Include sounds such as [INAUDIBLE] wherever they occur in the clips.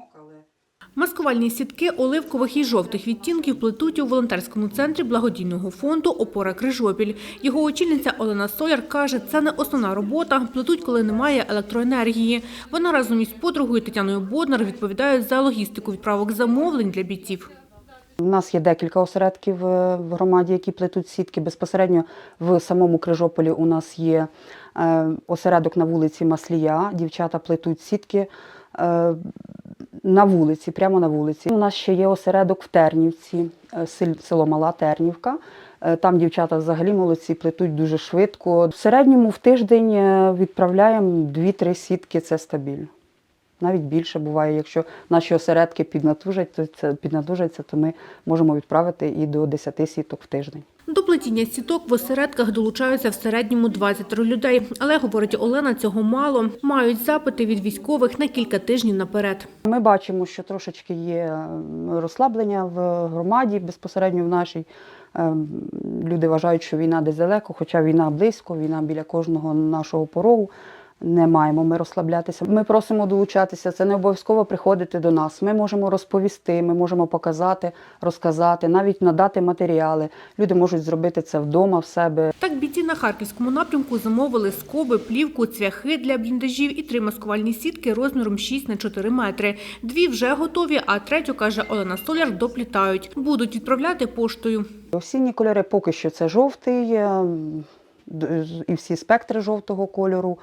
замок, але Маскувальні сітки оливкових і жовтих відтінків плетуть у волонтерському центрі благодійного фонду Опора Крижопіль. Його очільниця Олена Соляр каже, це не основна робота. Плетуть, коли немає електроенергії. Вона разом із подругою Тетяною Боднар відповідають за логістику відправок замовлень для бійців. У нас є декілька осередків е, в громаді, які плетуть сітки. Безпосередньо в самому Крижополі у нас є е, осередок на вулиці Маслія. Дівчата плетуть сітки е, на вулиці, прямо на вулиці. У нас ще є осередок в Тернівці, е, село Мала Тернівка. Е, Там дівчата взагалі молодці, плетуть дуже швидко. В середньому в тиждень е, відправляємо 2-3 сітки, це стабільно. Навіть більше буває, якщо наші осередки піднатужать, то піднатужаться, то ми можемо відправити і до 10 сіток в тиждень. До плетіння сіток в осередках долучаються в середньому 20 людей. Але, говорить Олена, цього мало. Мають запити від військових на кілька тижнів наперед. Ми бачимо, що трошечки є е, розслаблення в громаді, безпосередньо в нашій. Е, Люди вважають, що війна десь далеко, хоча війна близько, війна біля кожного нашого порогу. Не маємо ми розслаблятися. Ми просимо долучатися. Це не обов'язково приходити до нас. Ми можемо розповісти, ми можемо показати, розказати, навіть надати матеріали. Люди можуть зробити це вдома в себе. Так бійці на харківському напрямку замовили скоби, плівку, цвяхи для бліндажів і три маскувальні сітки розміром 6 на 4 метри. Дві вже готові, а третю, каже Олена Соляр, доплітають. Будуть відправляти поштою. Осінні кольори поки що це жовтий е, і всі спектри жовтого кольору.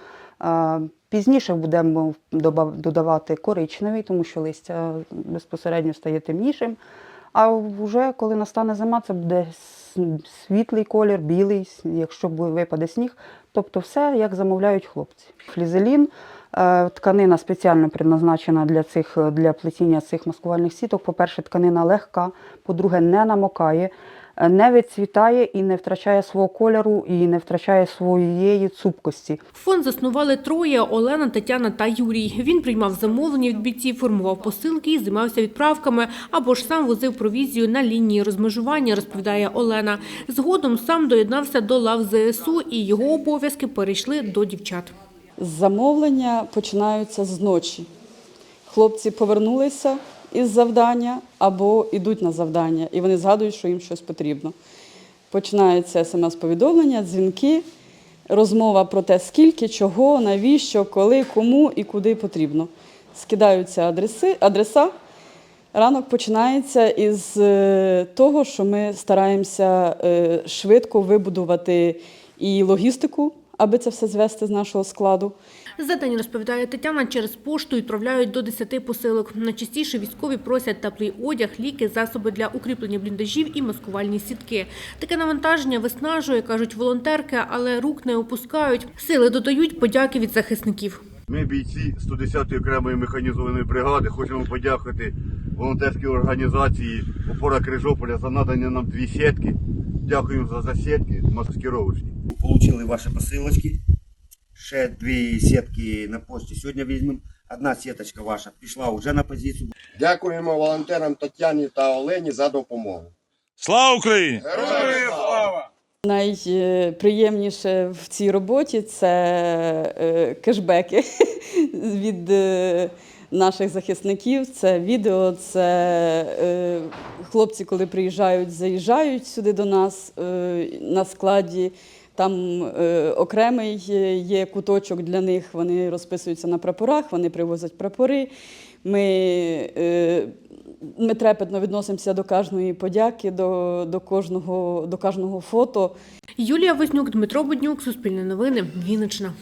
Пізніше будемо додавати коричневий, тому що листя безпосередньо стає темнішим. А вже коли настане зима, це буде світлий колір, білий, якщо випаде сніг. Тобто все, як замовляють хлопці. Флізелін, е, тканина спеціально предназначена для, цих, для плетіння цих маскувальних сіток. По-перше, тканина легка, по-друге, не намокає, не відцвітає і не втрачає свого кольору, і не втрачає своєї цупкості. Фонд заснували троє – Олена, Тетяна та Юрій. Він приймав замовлення від бійців, формував посилки і займався відправками, або ж сам возив провізію на лінії розмежування, розповідає Олена. Згодом сам доєднався до лав ЗСУ і його обов'язки перейшли до дівчат. Замовлення починаються з ночі. Хлопці повернулися із завдання або йдуть на завдання, і вони згадують, що їм щось потрібно. Починається смс-повідомлення, дзвінки, розмова про те, скільки, чого, навіщо, коли, кому і куди потрібно. Скидаються адреси, адреса. Ранок починається із е, того, що ми стараємося е, швидко вибудувати і логістику, аби це все звести з нашого складу. За день, розповідає Тетяна, через пошту відправляють до 10 посилок. Найчастіше військові просять теплий одяг, ліки, засоби для укріплення бліндажів і маскувальні сітки. Таке навантаження виснажує, кажуть волонтерки, але рук не опускають. Сили додають подяки від захисників. Ми, бійці 110-ї окремої механізованої бригади, хочемо подякувати волонтерській організації Опора Крижополя за надання нам дві сітки. Дякуємо за засітки маскировочні. Получили ваші посилочки. Ще дві сітки на пошті сьогодні візьмемо. Одна сіточка ваша пішла вже на позицію. Дякуємо волонтерам Тетяні та Олені за допомогу. Слава Україні! Найприємніше в цій роботі це е, кешбеки [LAUGHS] від е, наших захисників. Це відео, це е, хлопці, коли приїжджають, заїжджають сюди до нас е, на складі. Там е, окремий є куточок для них. Вони розписуються на прапорах, вони привозять прапори. Ми, ми трепетно відносимося до кожної подяки, до, до, кожного, до кожного фото. Юлія Вознюк, Дмитро Буднюк, Суспільне новини, Вінниччина.